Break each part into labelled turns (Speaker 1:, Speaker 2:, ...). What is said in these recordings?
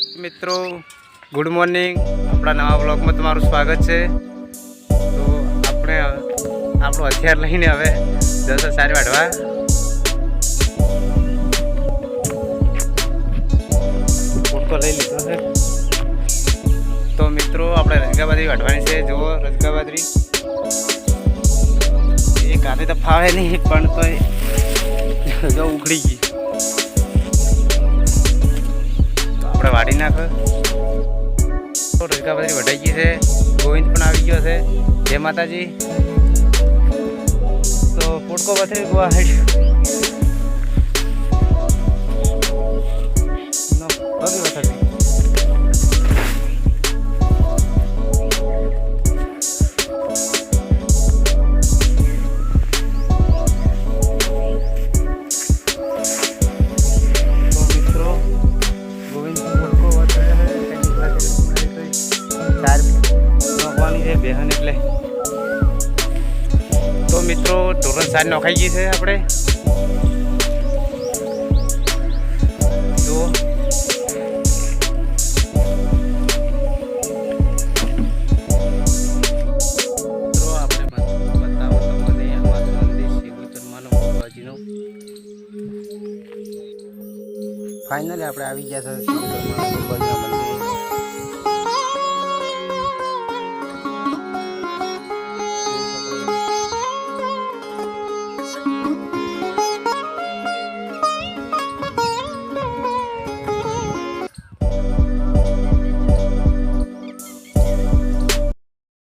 Speaker 1: મિત્રો good morning આપણા નવા બ્લોગમાં તમારું સ્વાગત છે. તો આપણે આપણું હથિયાર લઈને હવે દસ સારી વાઢવા. ફોટો લઈ લીધો છે. તો મિત્રો આપણે રજગાબાદરી વાઢવાની છે. જુઓ રજગાબાદરી. એ કાલે તો ફાવે નહીં પણ તો જો ઉખડી ગઈ. આપણે વાડી નાખ. તો રજગાબાદરી વઢાઈ ગઈ છે. ગોવિંદ પણ આવી ગયો છે. જય માતાજી. તો પોટકો બથે ગોવા હેઠ ચાર છે, બેહન એટલે. તો મિત્રો, ધોરણ ચાર નોખાઈ ગઈ છે આપણે. તો ફાઇનલી આપણે આવી ગયા છે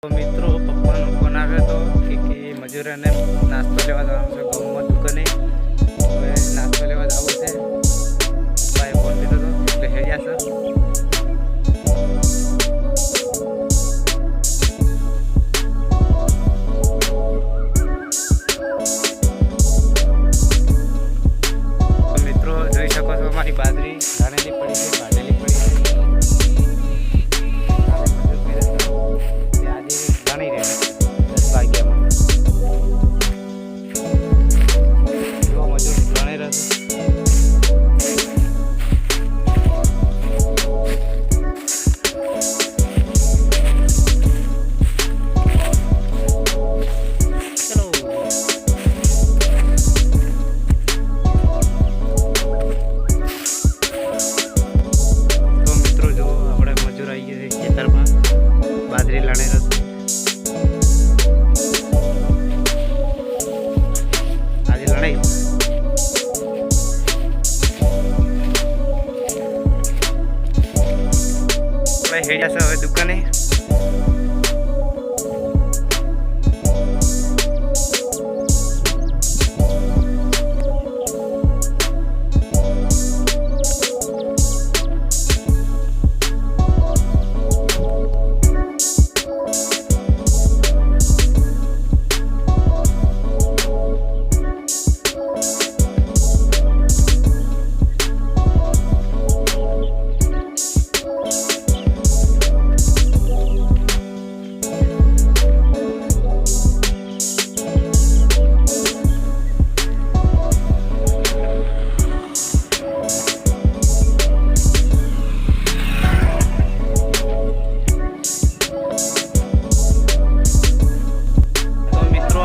Speaker 1: મિત્રો, પપ્પાનો ફોન આવ્યો હતો કે કે મજૂરોને નાસ્તો લેવા જવાનું છે ગૌમાં દુકાને હવે નાસ્તો લેવા જવું છે. છે ખેતરમાં બાજરી લણે રસ આજે આપણે હેડ્યા છે હવે દુકાને.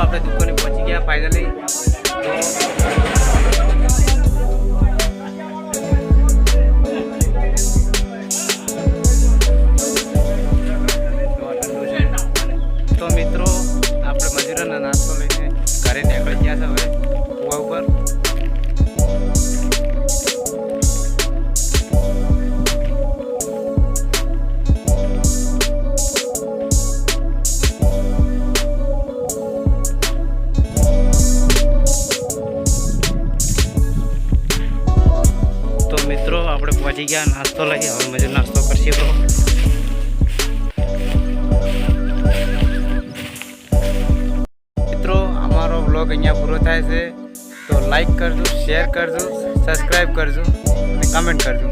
Speaker 1: આપણે દુકાને પહોંચી ગયા ફાઇનલી તો મિત્રો, આપણે મજૂરોના નાસ્તો લઈને ઘરે નીકળી ગયા છે હવે. કુવા ઉપર. આપણે પહોંચી ગયા, નાસ્તો લઈએ હવે મજૂર નાસ્તો કરશે. બ્રો મિત્રો, અમારો બ્લોગ અહીંયા પૂરો થાય છે. તો લાઈક કરજો શેર કરજો સબસ્ક્રાઈબ કરજો, અને કમેન્ટ કરજો.